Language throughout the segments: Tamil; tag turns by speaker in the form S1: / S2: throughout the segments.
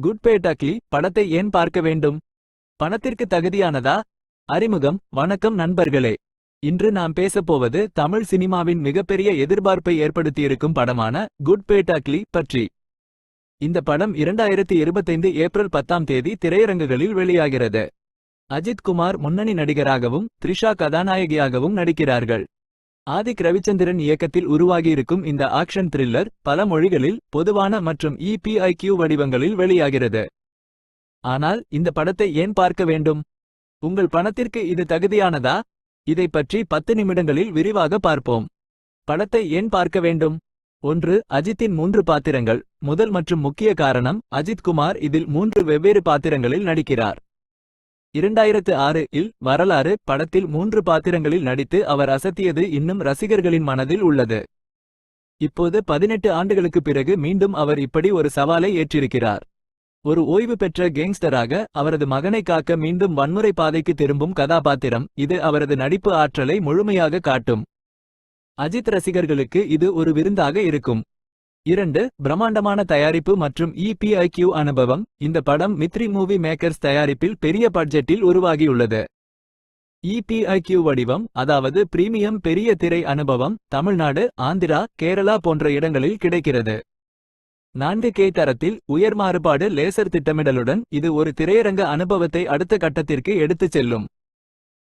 S1: குட் பே டக்லி படத்தை ஏன் பார்க்க வேண்டும்? பணத்திற்கு தகுதியானதா? அறிமுகம் வணக்கம் நண்பர்களே. இன்று நாம் பேசப்போவது தமிழ் சினிமாவின் மிகப்பெரிய எதிர்பார்ப்பை ஏற்படுத்தியிருக்கும் படமான குட் பே டக்லி பற்றி. இந்த படம் இரண்டாயிரத்தி இருபத்தைந்து ஏப்ரல் பத்தாம் தேதி திரையரங்குகளில் வெளியாகிறது. அஜித் குமார் முன்னணி நடிகராகவும் த்ரிஷா கதாநாயகியாகவும் நடிக்கிறார்கள். ஆதிக் ரவிச்சந்திரன் இயக்கத்தில் உருவாகியிருக்கும் இந்த ஆக்ஷன் த்ரில்லர் பல மொழிகளில் பொதுவான மற்றும் இபிஐக்யூ வடிவங்களில் வெளியாகிறது. ஆனால் இந்த படத்தை ஏன் பார்க்க வேண்டும்? உங்கள் பணத்திற்கு இது தகுதியானதா? இதை பற்றி பத்து நிமிடங்களில் விரிவாக பார்ப்போம். படத்தை ஏன் பார்க்க வேண்டும்? ஒன்று அஜித்தின் மூன்று பாத்திரங்கள். முதல் மற்றும் முக்கிய காரணம் அஜித் குமார் இதில் மூன்று வெவ்வேறு பாத்திரங்களில் நடிக்கிறார். இரண்டாயிரத்து ஆறு இல் வரலாறு படத்தில் மூன்று பாத்திரங்களில் நடித்து அவர் அசத்தியது இன்னும் ரசிகர்களின் மனதில் உள்ளது. இப்போது பதினெட்டு ஆண்டுகளுக்கு பிறகு மீண்டும் அவர் இப்படி ஒரு சவாலை ஏற்றிருக்கிறார். ஒரு ஓய்வு பெற்ற கேங்ஸ்டராக அவரது மகனை காக்க மீண்டும் வன்முறை பாதைக்கு திரும்பும் கதாபாத்திரம் இது அவரது நடிப்பு ஆற்றலை முழுமையாக காட்டும். அஜித் ரசிகர்களுக்கு இது ஒரு விருந்தாக இருக்கும். இரண்டு பிரம்மாண்டமான தயாரிப்பு மற்றும் இபிஐக்யூ அனுபவம். இந்த படம் மித்ரி மூவி மேக்கர்ஸ் தயாரிப்பில் பெரிய பட்ஜெட்டில் உருவாகியுள்ளது. இபிஐக்யூ வடிவம் அதாவது பிரீமியம் பெரிய திரை அனுபவம் தமிழ்நாடு ஆந்திரா கேரளா போன்ற இடங்களில் கிடைக்கிறது. நான்கு கே தரத்தில் உயர் மாறுபாடு லேசர் திட்டமிடலுடன் இது ஒரு திரையரங்க அனுபவத்தை அடுத்த கட்டத்திற்கு எடுத்துச் செல்லும்.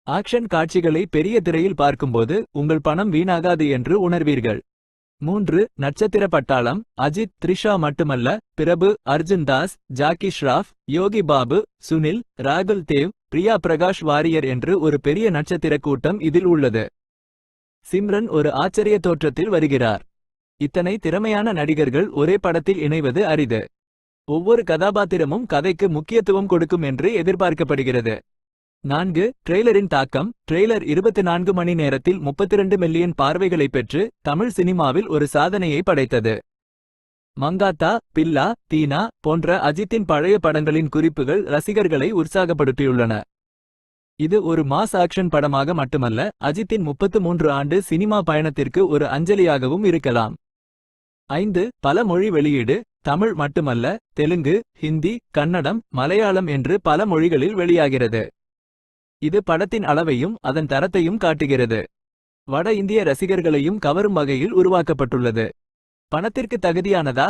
S1: ஆக்ஷன் காட்சிகளை பெரிய திரையில் பார்க்கும்போது உங்கள் பணம் வீணாகாது என்று உணர்வீர்கள். மூன்று நட்சத்திர பட்டாளம் அஜித் த்ரிஷா மட்டுமல்ல பிரபு அர்ஜுன் தாஸ் ஜாக்கி ஷ்ராஃப் யோகி பாபு சுனில் ராகுல் தேவ் பிரியா பிரகாஷ் வாரியர் என்று ஒரு பெரிய நட்சத்திர கூட்டம் இதில் உள்ளது. சிம்ரன் ஒரு ஆச்சரிய தோற்றத்தில் வருகிறார். இத்தனை திறமையான நடிகர்கள் ஒரே படத்தில் இணைவது அரிது. ஒவ்வொரு கதாபாத்திரமும் கதைக்கு முக்கியத்துவம் கொடுக்கும் என்று எதிர்பார்க்கப்படுகிறது. நான்கு ட்ரெய்லரின் தாக்கம். ட்ரெய்லர் இருபத்தி நான்கு மணி நேரத்தில் முப்பத்திரண்டு மில்லியன் பார்வைகளை பெற்று தமிழ் சினிமாவில் ஒரு சாதனையை படைத்தது. மங்காத்தா பில்லா தீனா போன்ற அஜித்தின் பழைய படங்களின் குறிப்புகள் ரசிகர்களை உற்சாகப்படுத்தியுள்ளன. இது ஒரு மாஸ் ஆக்ஷன் படமாக மட்டுமல்ல அஜித்தின் முப்பத்து மூன்று ஆண்டு சினிமா பயணத்திற்கு ஒரு அஞ்சலியாகவும் இருக்கலாம். ஐந்து பல மொழி வெளியீடு தமிழ் மட்டுமல்ல தெலுங்கு ஹிந்தி கன்னடம் மலையாளம் என்று பல மொழிகளில் வெளியாகிறது. இது படத்தின் அளவையும் அதன் தரத்தையும் காட்டுகிறது. வட இந்திய ரசிகர்களையும் கவரும் வகையில் உருவாக்கப்பட்டுள்ளது. பணத்திற்கு தகுதியானதா?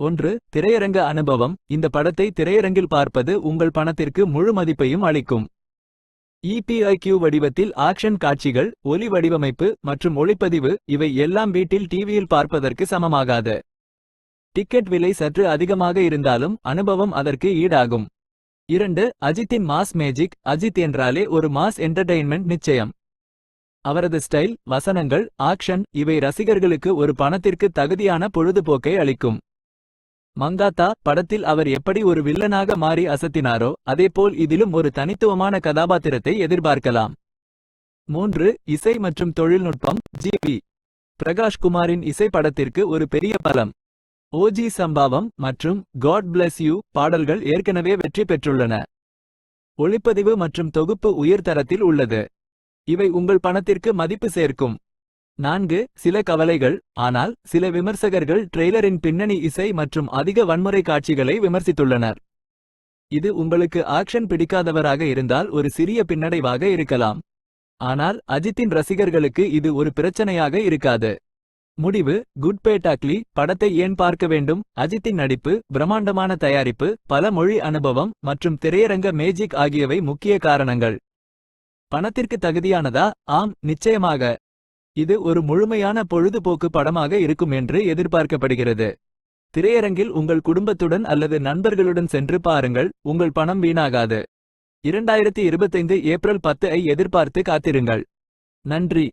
S1: ஒன்று திரையரங்க அனுபவம். இந்த படத்தை திரையரங்கில் பார்ப்பது உங்கள் பணத்திற்கு முழு மதிப்பையும் அளிக்கும். இபிஐக்யூ வடிவத்தில் ஆக்ஷன் காட்சிகள் ஒலி வடிவமைப்பு மற்றும் ஒளிப்பதிவு இவை எல்லாம் வீட்டில் டிவியில் பார்ப்பதற்கு சமமாகாது. டிக்கெட் விலை சற்று அதிகமாக இருந்தாலும் அனுபவம் அதற்கு ஈடாகும். இரண்டு அஜித்தின் மாஸ் மேஜிக் அஜித் என்றாலே ஒரு மாஸ் என்டர்டெயின்மெண்ட் நிச்சயம். அவரது ஸ்டைல் வசனங்கள் ஆக்ஷன் இவை ரசிகர்களுக்கு ஒரு பணத்திற்கு தகுதியான பொழுதுபோக்கை அளிக்கும். மங்காத்தா படத்தில் அவர் எப்படி ஒரு வில்லனாக மாறி அசத்தினாரோ அதேபோல் இதிலும் ஒரு தனித்துவமான கதாபாத்திரத்தை எதிர்பார்க்கலாம். மூன்று இசை மற்றும் தொழில்நுட்பம் ஜிபி பிரகாஷ் குமாரின் இசை படத்திற்கு ஒரு பெரிய பலம். ஓஜி சம்பாவம் மற்றும் காட் பிளஸ் யூ பாடல்கள் ஏற்கனவே வெற்றி பெற்றுள்ளன. ஒளிப்பதிவு மற்றும் தொகுப்பு உயர்தரத்தில் உள்ளது. இவை உங்கள் பணத்திற்கு மதிப்பு சேர்க்கும். நான்கு சில கவலைகள் ஆனால் சில விமர்சகர்கள் ட்ரெய்லரின் பின்னணி இசை மற்றும் அதிக வன்முறை காட்சிகளை விமர்சித்துள்ளனர். இது உங்களுக்கு ஆக்ஷன் பிடிக்காதவராக இருந்தால் ஒரு சிறிய பின்னடைவாக இருக்கலாம். ஆனால் அஜித்தின் ரசிகர்களுக்கு இது ஒரு பிரச்சனையாக இருக்காது. முடிவு குட் பே டாக்லி படத்தை ஏன் பார்க்க வேண்டும்? அஜித்தின் நடிப்பு பிரம்மாண்டமான தயாரிப்பு பல மொழி அனுபவம் மற்றும் திரையரங்க மேஜிக் ஆகியவை முக்கிய காரணங்கள். பணத்திற்கு தகுதியானதா? ஆம் நிச்சயமாக. இது ஒரு முழுமையான பொழுதுபோக்கு படமாக இருக்கும் என்று எதிர்பார்க்கப்படுகிறது. திரையரங்கில் உங்கள் குடும்பத்துடன் அல்லது நண்பர்களுடன் சென்று பாருங்கள் உங்கள் பணம் வீணாகாது. இரண்டாயிரத்தி இருபத்தைந்து ஏப்ரல் பத்து ஐ எதிர்பார்த்து காத்திருங்கள். நன்றி.